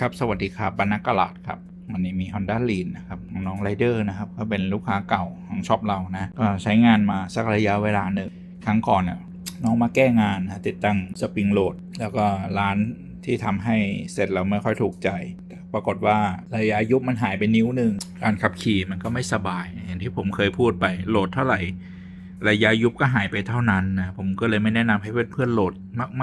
ครับสวัสดีครับบรรณกลาดครับวันนี้มี Honda l e a n นะครับของน้องไรเดอร์นะครับก็เป็นลูกค้าเก่าของช็อปเรานะก็ใช้งานมาสักระยะเวลาหนึ่งครั้งก่อนน่ะน้องมาแก้งานนะติดตั้งสปริงโหลด แล้วก็ร้านที่ทำให้เสร็จแล้วไม่ค่อยถูกใจ ปรากฏว่าระยะยุบมันหายไปนิ้วหนึ่งการขับขี่มันก็ไม่สบาย อย่างที่ผมเคยพูดไปโหลดเท่าไหร่ ระยะยุบก็หายไปเท่านั้นนะ ผมก็เลยไม่แนะนำให้เพื่อนๆโหลด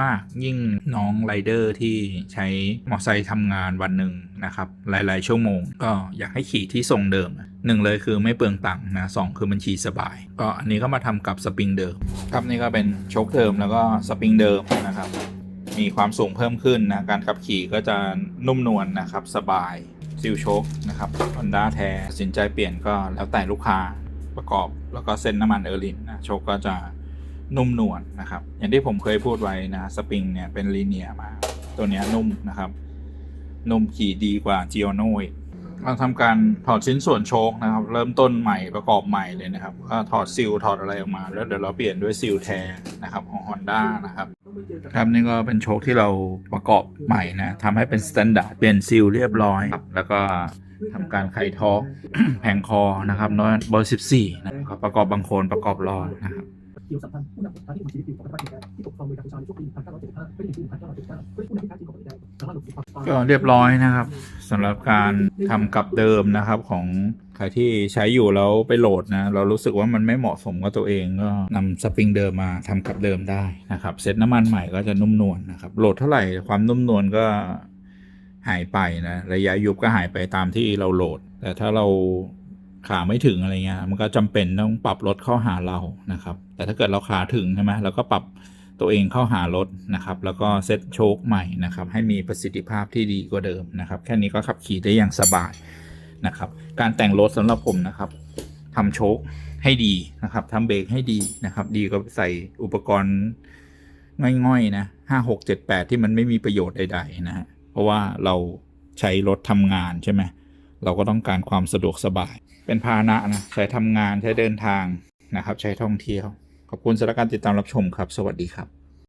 มาก ๆ ยิ่งน้องไรเดอร์ที่ใช้มอเตอร์ไซค์ทำงานวันหนึ่งนะครับ หลาย ๆ ชั่วโมง ก็อยากให้ขี่ที่ทรงเดิมหนึ่งเลยคือไม่เปลืองตังค์นะสองคือมันขี่สบาย ก็อันนี้ก็มาทำกับสปริงเดิม ครับนี่ก็เป็นโชคเดิมแล้วก็สปริงเดิมนะครับ มีความสูงเพิ่มขึ้นนะการขับขี่ก็จะนุ่มนวลนะครับสบายซิลโชคนะครับ Honda แท้ตัดสินใจเปลี่ยนก็แล้วแต่ลูกค้า ประกอบแล้วก็เส้นน้ำมันเออร์ลินนะโชคก็จะนุ่มนวลนะครับ อย่างที่ผมเคยพูดไว้นะสปริงเนี่ยเป็นลีเนียมา ตัวเนี้ยนุ่มนะครับ นุ่มขี่ดีกว่าจีโอโนอีกเราทำการถอดชิ้นส่วนโชคนะครับ เริ่มต้นใหม่ประกอบใหม่เลยนะครับก็ถอดซิลถอดอะไรออกมา แล้วเดี๋ยวเราเปลี่ยนด้วยซิลแท้นะครับของ Honda นะครับครับนี่ก็เป็นโชคที่เราประกอบใหม่นะทำให้เป็นสแตนดาร์ดเปลี่ยนซีลเรียบร้อยครับแล้วก็ ทำการไขท้อร์กแผงคอนะครับน้อยเบอร์14นะครับประกอบบางโคนประกอบรองนะครับเกี่ยวสัมพันธ์ผู้นำกฎหมายที่มีชีวิตอยู่ของประเทศไทยที่ปกครองโดยกัมพูชาในช่วงปี1975ไม่ถึงปี1979ไม่ได้ผู้นำที่แท้จริงของประเทศไทยสามารถหลบหลีกความก็เรียบร้อยนะครับสำหรับการทำกับเดิมนะครับของใครที่ใช้อยู่แล้วไปโหลดนะเรารู้สึกว่ามันไม่เหมาะสมกับตัวเองก็นำสปริงเดิมมาทำกับเดิมได้นะครับเซตน้ำมันใหม่ก็จะนุ่มนวลนะครับโหลดเท่าไหร่ความนุ่มนวลก็ หายไปนะระยะยุบก็หายไปตามที่เราโหลด แต่ถ้าเราขาไม่ถึงอะไรเงี้ยมันก็จำเป็นต้องปรับรถเข้าหาเรานะครับ แต่ถ้าเกิดเราขาถึงใช่ไหมเราก็ปรับตัวเองเข้าหารถนะครับ แล้วก็เซ็ตโชคใหม่นะครับ ให้มีประสิทธิภาพที่ดีกว่าเดิมนะครับ แค่นี้ก็ขับขี่ได้อย่างสบายนะครับ การแต่งรถสำหรับผมนะครับทำโชคให้ดีนะครับทำเบรกให้ดีนะครับ ดีกว่าใส่อุปกรณ์ง่อยๆนะห้าหกเจ็ดแปดที่มันไม่มีประโยชน์ใดๆนะฮะ ราะว่าเราใช้รถทำงานใช่ไหมเราก็ต้องการความสะดวกสบาย เป็นพาหนะนะใช้ทำงานใช้เดินทางนะครับ ใช้ท่องเที่ยว ขอบคุณสำหรับการติดตามรับชมครับ สวัสดีครับ